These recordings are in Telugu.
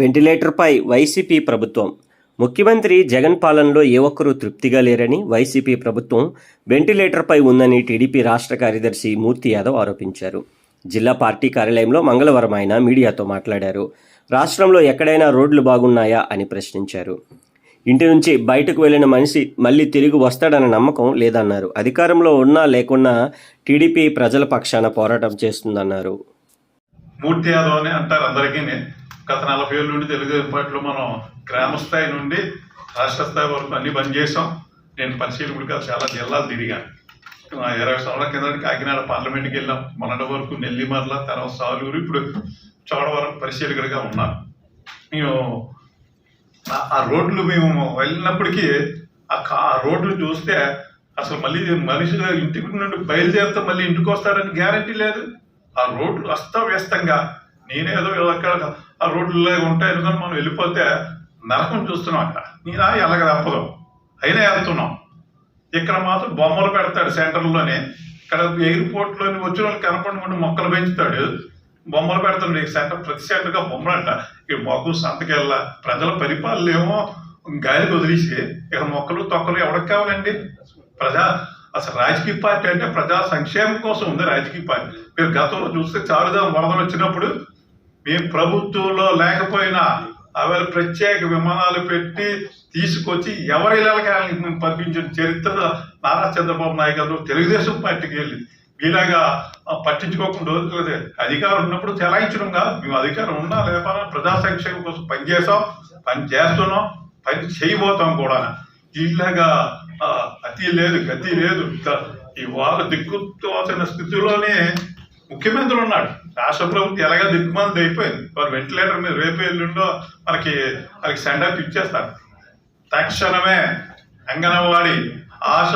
వెంటిలేటర్పై వైసీపీ ప్రభుత్వం. ముఖ్యమంత్రి జగన్ పాలనలో ఏ ఒక్కరూ తృప్తిగా లేరని వైసీపీ ప్రభుత్వం వెంటిలేటర్పై ఉందని టీడీపీ రాష్ట్ర కార్యదర్శి మూర్తి యాదవ్ ఆరోపించారు. జిల్లా పార్టీ కార్యాలయంలో మంగళవారం ఆయన మీడియాతో మాట్లాడారు. రాష్ట్రంలో ఎక్కడైనా రోడ్లు బాగున్నాయా అని ప్రశ్నించారు. ఇంటి నుంచి బయటకు వెళ్ళిన మనిషి మళ్ళీ తిరిగి వస్తాడన్న నమ్మకం లేదన్నారు. అధికారంలో ఉన్నా లేకున్నా టీడీపీ ప్రజల పక్షాన పోరాటం చేస్తుందన్నారు. మూర్తి యాదవ్ అని అంటారు అందరికీ గత నలభై ఏళ్ళ నుండి తెలుగుదేశం పార్టీలో మనం గ్రామ స్థాయి నుండి రాష్ట్ర స్థాయి వరకు అన్ని బంద్ చేసాం నేను పరిశీలకుడిగా చాలా జిల్లాలు తిరిగాను. ఇరవై సంవత్సరాల కింద కాకినాడ పార్లమెంట్కి వెళ్ళాం. మొన్నటి వరకు నెల్లిమర్ల తర్వాత సాలూరు ఇప్పుడు చోడవరం పరిశీలకుడిగా ఉన్నాను. మేము ఆ- రోడ్లు మేము వెళ్ళినప్పటికీ ఆ కా- రోడ్లు చూస్తే అసలు మళ్ళీ మనుషులు ఇంటికి నుండి బయలుదేరితే మళ్ళీ ఇంటికి వస్తారని గ్యారంటీ లేదు. ఆ రోడ్లు అస్తవ్యస్తంగా. నేనేదో అక్కడ ఆ రోడ్లు ఉంటాయి ఎందుకంటే మనం వెళ్ళిపోతే నరకం చూస్తున్నాం అక్కడ. నేనా ఎలాగ తప్పదు. అయినా వెళ్తున్నాం. ఇక్కడ మాత్రం బొమ్మలు పెడతాడు సెంటర్లోనే. ఇక్కడ ఎయిర్పోర్ట్లోని వచ్చిన వాళ్ళు కనపడకుండా మొక్కలు పెంచుతాడు. బొమ్మలు పెడతాడు. ఈ సెంటర్ ప్రతి సెంటర్గా బొమ్మలు అంట ఇక మొక్కలు సంతకెళ్ళ. ప్రజల పరిపాలనేమో గాలికి వదిలేసి ఇక మొక్కలు తొక్కలు ఎవరికి కావాలండి? ప్రజా అసలు రాజకీయ పార్టీ అంటే ప్రజా సంక్షేమం కోసం ఉంది రాజకీయ పార్టీ. మీరు గతంలో చూస్తే చారుదాం వరదలు వచ్చినప్పుడు మేము ప్రభుత్వంలో లేకపోయినా అవి ప్రత్యేక విమానాలు పెట్టి తీసుకొచ్చి ఎవరి ఇళ్ళకి మేము పంపించిన చరిత్ర నారా చంద్రబాబు నాయుడు గారు తెలుగుదేశం పార్టీకి వెళ్ళి వీలాగా పట్టించుకోకుండా వదిలేదు. అధికారం ఉన్నప్పుడు చెలాయించడం కాదు. మేము అధికారం ఉన్నా లేకపోయినా ప్రజా సంక్షేమం కోసం పనిచేసాం పని చేస్తున్నాం పని చేయబోతాం కూడా. ఇలాగా అతి లేదు గతి లేదు. ఇవాళ దిక్కుతోచిన స్థితిలోనే ముఖ్యమంత్రి ఉన్నాడు. రాష్ట్ర ప్రభుత్వం ఎలాగ దిక్కుమంది అయిపోయింది. వారు వెంటిలేటర్ మీద రేపు ఎల్లుండో మనకి వాళ్ళకి సెండప్ ఇచ్చేస్తారు తక్షణమే అంగన్వాడి ఆశ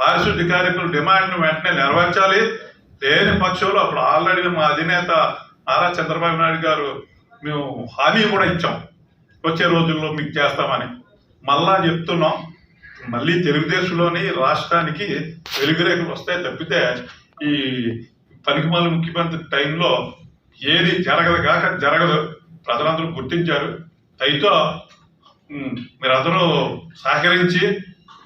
పారిశుద్ధ్య కార్యక్రమం డిమాండ్ను వెంటనే నెరవేర్చాలి. లేని పక్షంలో అప్పుడు ఆల్రెడీ మా అధినేత నారా చంద్రబాబు నాయుడు గారు మేము హామీ కూడా ఇచ్చాం. వచ్చే రోజుల్లో మీకు చేస్తామని. మళ్ళా చెప్తున్నాం. మళ్ళీ తెలుగుదేశంలోని రాష్ట్రానికి వెలుగురేఖలు వస్తాయి తప్పితే ఈ పనికిమాల ముఖ్యమంత్రి టైంలో ఏది జరగదు కాక జరగదు. ప్రజలందరూ గుర్తించారు. అయితే మీరందరూ సహకరించి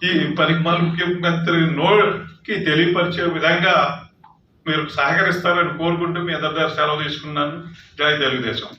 ఈ పనికిమాల ముఖ్యమంత్రి నోకి తెలియపరిచే విధంగా మీరు సహకరిస్తారని కోరుకుంటూ మీ అందరి సెలవు తీసుకున్నాను. జై తెలుగుదేశం.